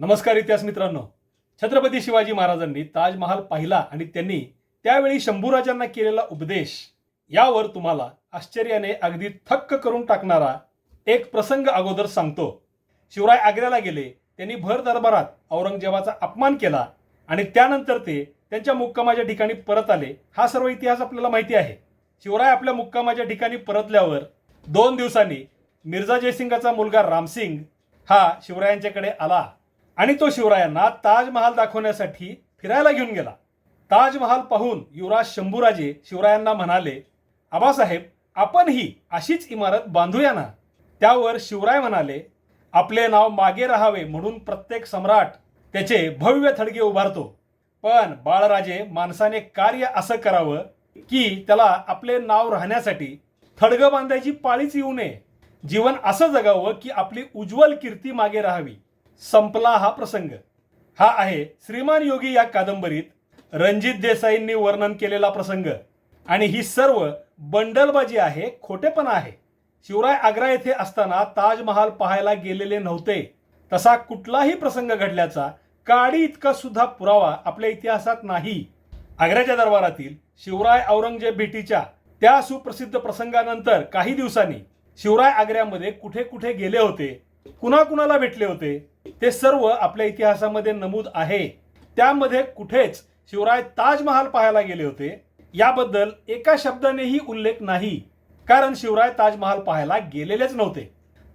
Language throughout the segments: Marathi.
नमस्कार इतिहास मित्रांनो. छत्रपती शिवाजी महाराजांनी ताजमहाल पाहिला आणि त्यांनी त्यावेळी शंभूराजांना केलेला उपदेश यावर तुम्हाला आश्चर्याने अगदी थक्क करून टाकणारा एक प्रसंग अगोदर सांगतो. शिवराय आग्र्याला गेले त्यांनी भर दरबारात औरंगजेबाचा अपमान केला आणि त्यानंतर ते त्यांच्या मुक्कामाच्या ठिकाणी परत आले. हा सर्व इतिहास आपल्याला माहिती आहे. शिवराय आपल्या मुक्कामाच्या ठिकाणी परतल्यावर दोन दिवसांनी मिर्झा जयसिंगाचा मुलगा रामसिंग हा शिवरायांच्याकडे आला. आणि तो शिवरायांना ताजमहाल दाखवण्यासाठी फिरायला घेऊन गेला. ताजमहाल पाहून युवराज शंभूराजे शिवरायांना म्हणाले आबासाहेब आपणही अशीच इमारत बांधूया ना? त्यावर शिवराय म्हणाले आपले नाव मागे राहावे म्हणून प्रत्येक सम्राट त्याचे भव्य थडगे उभारतो. पण बाळराजे माणसाने कार्य असं करावं की त्याला आपले नाव राहण्यासाठी थडगं बांधायची पाळीच येऊ नये. जीवन असं जगावं की आपली उज्ज्वल कीर्ती मागे राहावी. संपला हा प्रसंग. हा आहे श्रीमान योगी या कादंबरीत रणजित देसाईंनी वर्णन केलेला प्रसंग. आणि ही सर्व बंडलबाजी आहे खोटेपणा आहे. शिवराय आग्रा येथे असताना ताजमहाल पाहायला गेलेले नव्हते. तसा कुठलाही प्रसंग घडल्याचा काडी इतका सुद्धा पुरावा आपल्या इतिहासात नाही. आग्र्याच्या दरबारातील शिवराय औरंगजेब भेटीच्या त्या सुप्रसिद्ध प्रसंगानंतर काही दिवसांनी शिवराय आग्र्यामध्ये कुठे कुठे गेले होते कुणाकुणाला भेटले होते ते सर्व आपल्या इतिहासामध्ये नमूद आहे. त्यामध्ये कुठेच शिवराय ताजमहाल पाहायला गेले होते. याबद्दल एका शब्दानेही उल्लेख नाही. कारण शिवराय ताजमहाल पाहायला गेलेलेच नव्हते.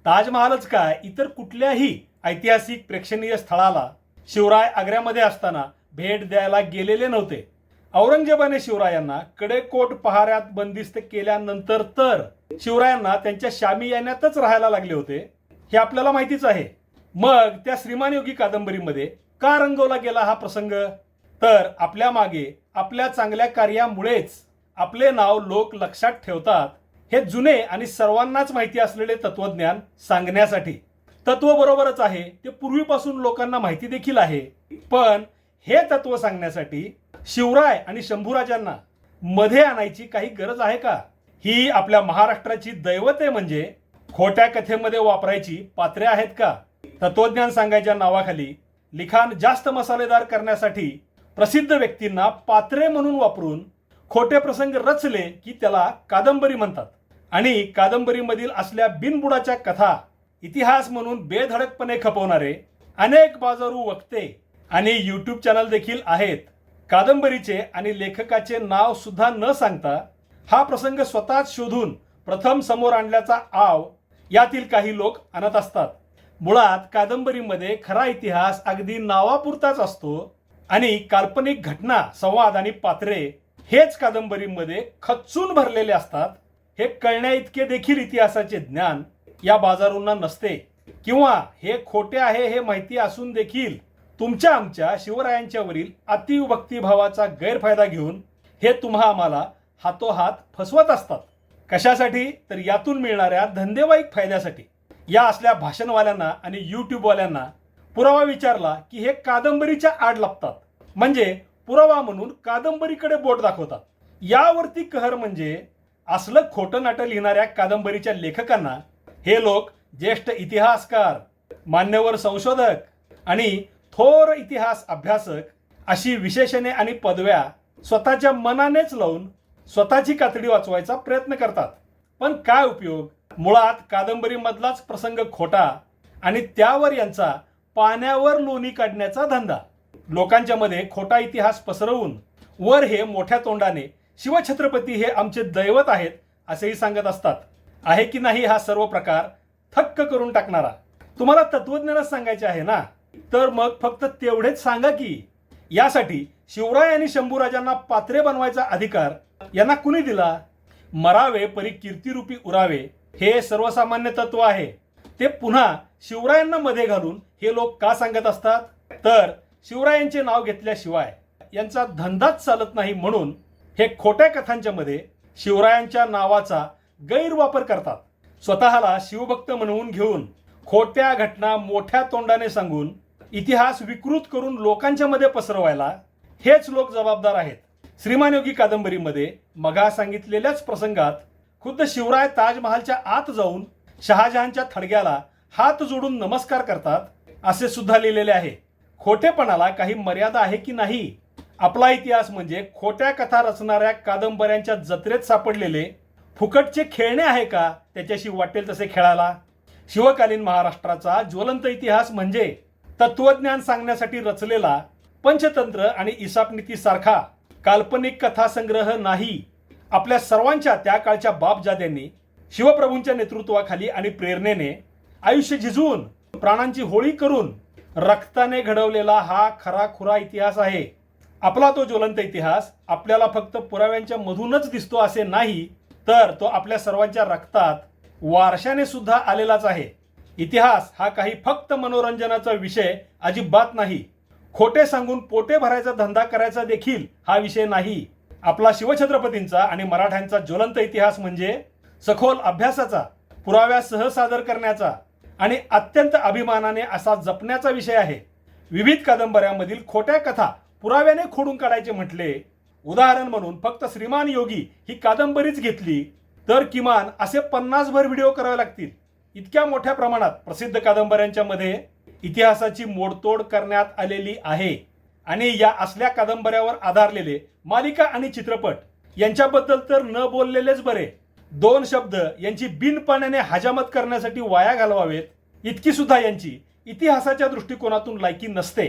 ताजमहालच काय? इतर कुठल्याही ऐतिहासिक प्रेक्षणीय स्थळाला शिवराय आग्र्यामध्ये असताना भेट द्यायला गेलेले नव्हते. औरंगजेबाने शिवरायांना कडेकोट पहाऱ्यात बंदिस्त केल्यानंतर तर शिवरायांना त्यांच्या शामी याण्यातच राहायला लागले होते. हे आपल्याला माहितीच आहे. मग त्या श्रीमान योगी कादंबरीमध्ये का रंगवला गेला हा प्रसंग? तर आपल्या मागे आपल्या चांगल्या कार्यामुळेच आपले नाव लोक लक्षात ठेवतात. हे जुने आणि सर्वांनाच माहिती असलेले तत्वज्ञान सांगण्यासाठी. तत्व बरोबरच आहे ते पूर्वीपासून लोकांना माहिती देखील आहे. पण हे तत्व सांगण्यासाठी शिवराय आणि शंभूराजांना मध्ये आणायची काही गरज आहे का? ही आपल्या महाराष्ट्राची दैवते म्हणजे खोट्या कथेमध्ये वापरायची पात्रे आहेत का? तत्वज्ञान सांगायच्या नावाखाली लिखाण जास्त मसालेदार करण्यासाठी प्रसिद्ध व्यक्तींना पात्रे म्हणून वापरून खोटे प्रसंग रचले की त्याला कादंबरी म्हणतात. आणि कादंबरीमधील असल्या बिनबुडाच्या कथा इतिहास म्हणून बेधडकपणे खपवणारे अनेक बाजारू वक्ते आणि यूट्यूब चॅनल देखील आहेत. कादंबरीचे आणि लेखकाचे नाव सुद्धा न सांगता हा प्रसंग स्वतःच शोधून प्रथम समोर आणल्याचा आव यातील काही लोक आणत असतात. मुळात कादंबरीमध्ये खरा इतिहास अगदी नावापुरताच असतो आणि काल्पनिक घटना संवाद आणि पात्रे हेच कादंबरीमध्ये खचून भरलेले असतात. हे कळण्याइतके देखील इतिहासाचे ज्ञान या बाजारूंना नसते. किंवा हे खोटे आहे हे माहिती असून देखील तुमच्या आमच्या शिवरायांच्यावरील अतिभक्तिभावाचा गैरफायदा घेऊन हे तुम्हा आम्हाला हातोहात फसवत असतात. कशासाठी? तर यातून मिळणाऱ्या धंदेवाईक फायद्यासाठी. या असल्या भाषणवाल्यांना आणि यूट्यूबवाल्यांना पुरावा विचारला की हे कादंबरीच्या आड लपतात. म्हणजे पुरावा म्हणून कादंबरीकडे बोट दाखवतात. यावरती कहर म्हणजे असलं खोटं नाटं लिहिणाऱ्या कादंबरीच्या लेखकांना हे लोक ज्येष्ठ इतिहासकार मान्यवर संशोधक आणि थोर इतिहास अभ्यासक अशी विशेषणे आणि पदव्या स्वतःच्या मनानेच लावून स्वतःची कातडी वाचवायचा प्रयत्न करतात. पण काय उपयोग? मुळात कादंबरीमधलाच प्रसंग खोटा आणि त्यावर यांचा पाण्यावर लोणी काढण्याचा धंदा. लोकांच्या मध्ये खोटा इतिहास पसरवून वर हे मोठ्या तोंडाने शिवछत्रपती हे आमचे दैवत आहेत असेही सांगत असतात. आहे की नाही हा सर्व प्रकार थक्क करून टाकणारा? तुम्हाला तत्वज्ञानच सांगायचे आहे ना? तर मग फक्त तेवढेच सांगा की यासाठी शिवराय आणि शंभूराजांना पात्रे बनवायचा अधिकार यांना कुणी दिला? मरावे परी कीर्तिरूपी उरावे हे सर्वसामान्य तत्व आहे. ते पुन्हा शिवरायांना मध्ये घालून हे लोक का सांगत असतात? तर शिवरायांचे नाव घेतल्याशिवाय यांचा धंदाच चालत नाही म्हणून हे खोट्या कथांच्या मध्ये शिवरायांच्या नावाचा गैरवापर करतात. स्वतःला शिवभक्त म्हणवून घेऊन खोट्या घटना मोठ्या तोंडाने सांगून इतिहास विकृत करून लोकांच्या मध्ये पसरवायला हेच लोक जबाबदार आहेत. श्रीमान योगी कादंबरीमध्ये मगा सांगितलेल्याच प्रसंगात खुद्द शिवराय ताजमहालच्या आत जाऊन शहाजहानच्या थडग्याला हात जोडून नमस्कार करतात असे सुद्धा लिहिलेले आहे. खोटेपणाला काही मर्यादा आहे की नाही? आपला इतिहास म्हणजे खोट्या कथा रचणाऱ्या कादंबऱ्यांच्या जत्रेत सापडलेले फुकटचे खेळणे आहे का? त्याच्याशी वाटेल तसे खेळायला. शिवकालीन महाराष्ट्राचा ज्वलंत इतिहास म्हणजे तत्वज्ञान सांगण्यासाठी रचलेला पंचतंत्र आणि इसापनीती सारखा काल्पनिक कथासंग्रह नाही. आपल्या सर्वांच्या त्या काळच्या बापजाद्यांनी शिवप्रभूंच्या नेतृत्वाखाली आणि प्रेरणेने आयुष्य झिजवून प्राणांची होळी करून रक्ताने घडवलेला हा खरा खुरा इतिहास आहे. आपला तो ज्वलंत इतिहास आपल्याला फक्त पुराव्यांच्या मधूनच दिसतो असे नाही तर तो आपल्या सर्वांच्या रक्तात वारशाने सुद्धा आलेलाच आहे. इतिहास हा काही फक्त मनोरंजनाचा विषय अजिबात नाही. खोटे सांगून पोटे भरायचा धंदा करायचा देखील हा विषय नाही. आपला शिवछत्रपतींचा आणि मराठ्यांचा ज्वलंत इतिहास म्हणजे सखोल अभ्यासाचा पुराव्यासह सादर करण्याचा आणि अत्यंत अभिमानाने असा जपण्याचा विषय आहे. विविध कादंबऱ्यांमधील खोट्या कथा पुराव्याने खोडून काढायचे म्हटले उदाहरण म्हणून फक्त श्रीमान योगी ही कादंबरीच घेतली तर किमान असे पन्नास भर व्हिडिओ करावे लागतील. इतक्या मोठ्या प्रमाणात प्रसिद्ध कादंबऱ्यांच्या मध्ये इतिहासाची मोडतोड करण्यात आलेली आहे. आणि या असल्या कादंबऱ्यावर आधारलेले मालिका आणि चित्रपट यांच्याबद्दल तर न बोललेलेच बरे. दोन शब्द यांची बिनपाण्याने हजामत करण्यासाठी वाया घालवावेत इतकी सुद्धा यांची इतिहासाच्या दृष्टिकोनातून लायकी नसते.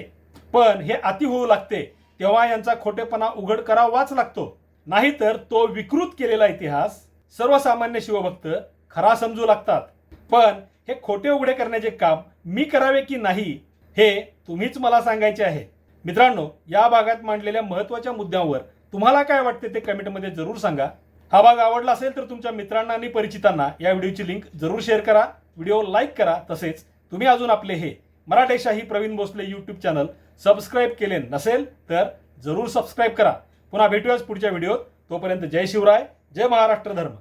पण हे अति होऊ लागते तेव्हा यांचा खोटेपणा उघड करावाच लागतो. नाहीतर तो विकृत केलेला इतिहास सर्वसामान्य शिवभक्त खरा समजू लागतात. पण हे खोटे उघडे करण्याचे काम मी करावे की नाही हे तुम्हीच मला सांगायचे आहे. मित्रांनो या भागात मांडलेल्या महत्त्वाच्या मुद्द्यांवर तुम्हाला काय वाटते ते कमेंटमध्ये जरूर सांगा. हा भाग आवडला असेल तर तुमच्या मित्रांना आणि परिचितांना या व्हिडिओची लिंक जरूर शेअर करा. व्हिडिओ लाईक करा. तसेच तुम्ही अजून आपले हे Maratheshahi Pravin Bhosale YouTube channel subscribe केले नसेल तर जरूर सबस्क्राईब करा. पुन्हा भेटूयाच पुढच्या व्हिडिओत. तोपर्यंत जय शिवराय जय महाराष्ट्र धर्म.